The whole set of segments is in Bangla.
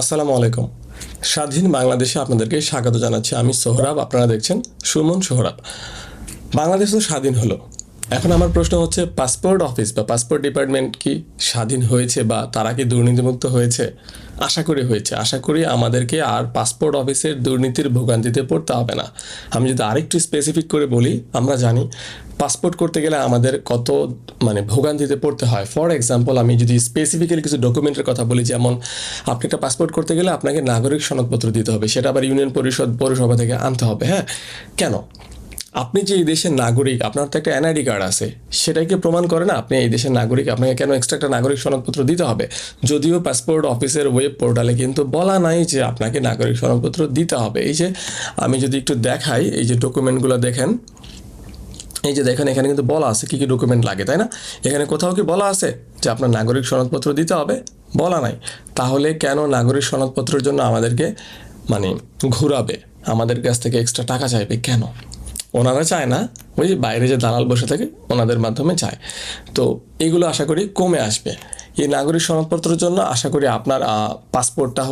আসসালামু আলাইকুম। স্বাধীন বাংলাদেশে আপনাদেরকে স্বাগত জানাচ্ছি। আমি সোহরাব, আপনারা দেখছেন সুমন সোহরাব। বাংলাদেশ তো স্বাধীন হলো। এখন আমার প্রশ্ন হচ্ছে পাসপোর্ট অফিস বা পাসপোর্ট ডিপার্টমেন্ট কি স্বাধীন হয়েছে বা তারা কি দুর্নীতিমুক্ত হয়েছে? আশা করি হয়েছে। আশা করি আমাদেরকে আর পাসপোর্ট অফিসের দুর্নীতির ভোগান্তিতে পড়তে হবে না। আমি যদি আরেকটু স্পেসিফিক করে বলি, আমরা জানি পাসপোর্ট করতে গেলে আমাদের কত মানে ভোগান্তিতে পড়তে হয়। ফর এক্সাম্পল আমি যদি স্পেসিফিক্যালি কিছু ডকুমেন্টের কথা বলি, যেমন আপনি একটা পাসপোর্ট করতে গেলে আপনাকে নাগরিক সনদপত্র দিতে হবে, সেটা আবার ইউনিয়ন পরিষদ, পৌরসভা থেকে আনতে হবে হ্যাঁ? কেন? আপনি যে এই দেশের নাগরিক, আপনার তো একটা এনআইডি কার্ড আছে। সেটাকে প্রমাণ করে না আপনি এই দেশের নাগরিক? আপনাকে কেন এক্সট্রা একটা নাগরিক সনদপত্র দিতে হবে? যদিও পাসপোর্ট অফিসের ওয়েব পোর্টালে কিন্তু বলা নাই যে আপনাকে নাগরিক সনদপত্র দিতে হবে। এই যে আমি যদি একটু দেখাই, এই যে ডকুমেন্টগুলো দেখেন। এই যে দেখেন, এখানে কিন্তু বলা আছে কী কী ডকুমেন্ট লাগে, তাই না? এখানে কোথাও কি বলা আছে যে আপনার নাগরিক সনদপত্র দিতে হবে? বলা নাই। তাহলে কেন নাগরিক সনদপত্রের জন্য আমাদেরকে মানে ঘুরাবে? আমাদের কাছ থেকে এক্সট্রা টাকা চাইবে কেন? ওনারা চায় না, ওই যে বাইরে যে দালাল বসে থাকে, ওনাদের মাধ্যমে চায়। তো এগুলো আশা করি কমে আসবে। এই নাগরিক সনদপত্রের জন্য আশা করি আপনার পাসপোর্টটা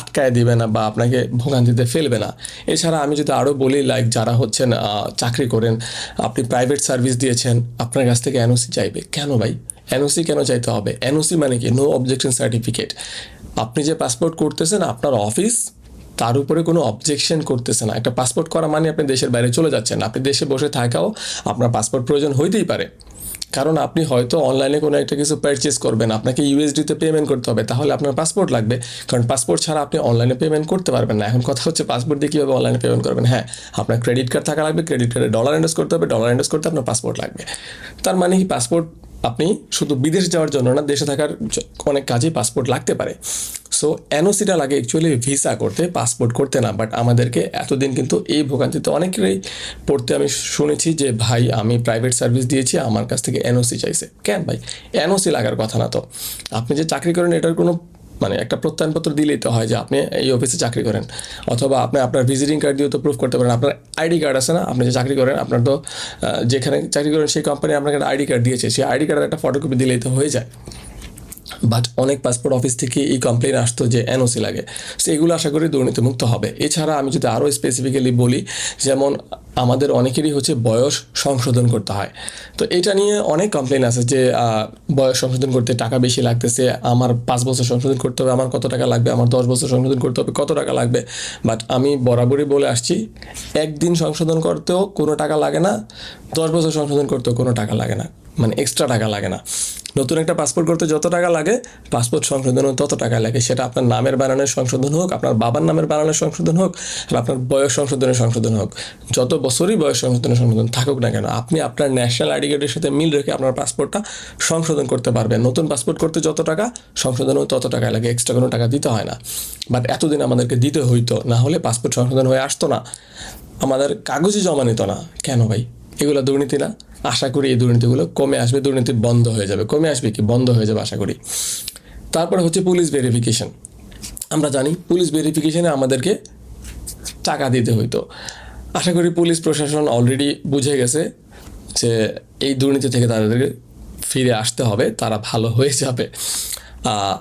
আটকায় দিবে না বা আপনাকে ভোগান্তিতে ফেলবে না। এছাড়া আমি যদি আরও বলি লাইক যারা হচ্ছেন চাকরি করেন, আপনি প্রাইভেট সার্ভিস দিয়েছেন, আপনার কাছ থেকে এনওসি চাইবে। কেন ভাই? এনওসি কেন চাইতে হবে? এনওসি মানে কি? নো অবজেকশন সার্টিফিকেট আপনি যে পাসপোর্ট করতেছেন, আপনার অফিস তার উপরে কোনো অবজেকশন করতেছে না। একটা পাসপোর্ট করা মানে আপনি দেশের বাইরে চলে যাচ্ছেন। আপনি দেশে বসে থাকাও আপনার পাসপোর্ট প্রয়োজন হইতেই পারে। কারণ আপনি হয়তো অনলাইনে কোনো একটা কিছু পারচেস করবেন। আপনাকে ইউএসডিতে পেমেন্ট করতে হবে। তাহলে আপনার পাসপোর্ট লাগবে। কারণ পাসপোর্ট ছাড়া আপনি অনলাইনে পেমেন্ট করতে পারবেন না। এখন কথা হচ্ছে পাসপোর্ট দিয়ে কীভাবে অনলাইনে পেমেন্ট করবেন? হ্যাঁ আপনার ক্রেডিট কার্ড থাকা লাগবে। ক্রেডিট কার্ডে ডলার ইনভেস্ট করতে হবে। ডলার ইনভেস্ট করতে আপনার পাসপোর্ট লাগবে। তার মানে কি? পাসপোর্ট আপনি শুধু বিদেশ যাওয়ার জন্য না, দেশে থাকার অনেক কাজেই পাসপোর্ট লাগতে পারে। সো এনওসিটা লাগে অ্যাকচুয়ালি ভিসা করতে পাসপোর্ট করতে না বাট আমাদেরকে এতদিন কিন্তু এই ভোগান্তিতে অনেকেরই পড়তে আমি শুনেছি যে, ভাই, আমি প্রাইভেট সার্ভিস দিয়েছি, আমার কাছ থেকে এনওসি চাইছে। কেন ভাই? এনওসি লাগার কথা না তো। আপনি যে চাকরি করেন, এটার কোনো মানে একটা প্রত্যয়নপত্র দিলেই তো হয় যে, আপনি এই অফিসে চাকরি করেন। অথবা আপনি আপনার ভিজিটিং কার্ড দিয়েও তো প্রুফ করতে পারেন। আপনার আইডি কার্ড আছে না? আপনি যে চাকরি করেন, আপনার তো যেখানে চাকরি করেন, সেই কোম্পানি আপনাকে আইডি কার্ড দিয়েছে। সেই আইডি কার্ডের একটা ফটোকপি দিলেই তো হয়ে যায়। বাট অনেক পাসপোর্ট অফিস থেকে এই কমপ্লেন আসতো যে এনওসি লাগে। সো এগুলো আশা করি দুর্নীতিমুক্ত হবে। এছাড়া আমি যদি আরও স্পেসিফিক্যালি বলি, যেমন আমাদের অনেকেরই হচ্ছে বয়স সংশোধন করতে হয়। তো এটা নিয়ে অনেক কমপ্লেন আছে যে বয়স সংশোধন করতে টাকা বেশি লাগতেছে, আমার পাঁচ বছর সংশোধন করতে হবে, আমার কত টাকা লাগবে, আমার দশ বছর সংশোধন করতে হবে, কত টাকা লাগবে। বাট আমি বরাবরই বলে আসছি, একদিন সংশোধন করতেও কোনো টাকা লাগে না, দশ বছর সংশোধন করতেও কোনো টাকা লাগে না। মানে এক্সট্রা টাকা লাগে না। নতুন একটা পাসপোর্ট করতে যত টাকা লাগে পাসপোর্ট সংশোধনও তত টাকা লাগে। সেটা আপনার নামের বানানোর সংশোধন হোক, আপনার বাবার নামের বানানোর সংশোধন হোক, আর আপনার বয়স সংশোধনের সংশোধন হোক। যত বছরই বয়স সংশোধনের সংশোধন থাকুক না কেন, আপনি আপনার ন্যাশনাল আইডি কার্ডের সাথে মিল রেখে আপনার পাসপোর্টটা সংশোধন করতে পারবেন। নতুন পাসপোর্ট করতে যত টাকা সংশোধনও তত টাকা লাগে। এক্সট্রা কোনো টাকা দিতে হয় না। বাট এতদিন আমাদেরকে দিতে হইতো, না হলে পাসপোর্ট সংশোধন হয়ে আসতো না। আমাদের কাগজই জমা নিত না। কেন ভাই? এগুলো দুর্নীতি না? আশা করি এই দুর্নীতিগুলো কমে আসবে, দুর্নীতি বন্ধ হয়ে যাবে। কমে আসবে কি? বন্ধ হয়ে যাবে, আশা করি। তারপরে হচ্ছে পুলিশ ভেরিফিকেশন আমরা জানি পুলিশ ভেরিফিকেশানে আমাদেরকে টাকা দিতে হইতো। আশা করি পুলিশ প্রশাসন অলরেডি বুঝে গেছে যে এই দুর্নীতি থেকে তাদেরকে ফিরে আসতে হবে, তারা ভালো হয়ে যাবে।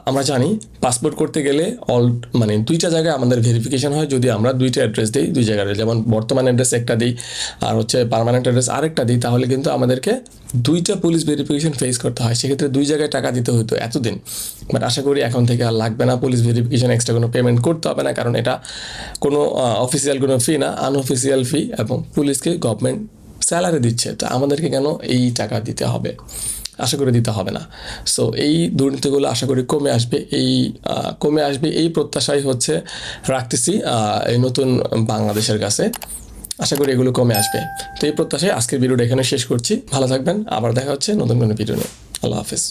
আমরা জানি পাসপোর্ট করতে গেলে অল মানে দুইটা জায়গায় আমাদের ভেরিফিকেশন হয়। যদি আমরা দুইটা অ্যাড্রেস দিই, দুই জায়গায় যেমন বর্তমান অ্যাড্রেস একটা দিই, আর হচ্ছে পার্মানেন্ট অ্যাড্রেস আরেকটা দিই, তাহলে কিন্তু আমাদেরকে দুইটা পুলিশ ভেরিফিকেশন ফেস করতে হয়। সেক্ষেত্রে দুই জায়গায় টাকা দিতে হতো এতদিন। বাট আশা করি এখন থেকে আর লাগবে না পুলিশ ভেরিফিকেশন এক্সট্রা কোনো পেমেন্ট করতে হবে না, কারণ এটা কোনো অফিসিয়াল কোনো ফি না আনঅফিসিয়াল ফি এবং পুলিশকে গভর্নমেন্ট স্যালারি দিচ্ছে। তা আমাদেরকে কেন এই টাকা দিতে হবে? আশা করে দিতে হবে না। সো এই দুর্নীতিগুলো আশা করি কমে আসবে। এই কমে আসবে এই প্রত্যাশাই হচ্ছে রাখতেছি এই নতুন বাংলাদেশের কাছে। আশা করি এগুলো কমে আসবে। তো এই প্রত্যাশায় আজকের ভিডিওটা এখানে শেষ করছি। ভালো থাকবেন। আবার দেখা হচ্ছে নতুন কোনো ভিডিও নিয়ে। আল্লাহ হাফিজ।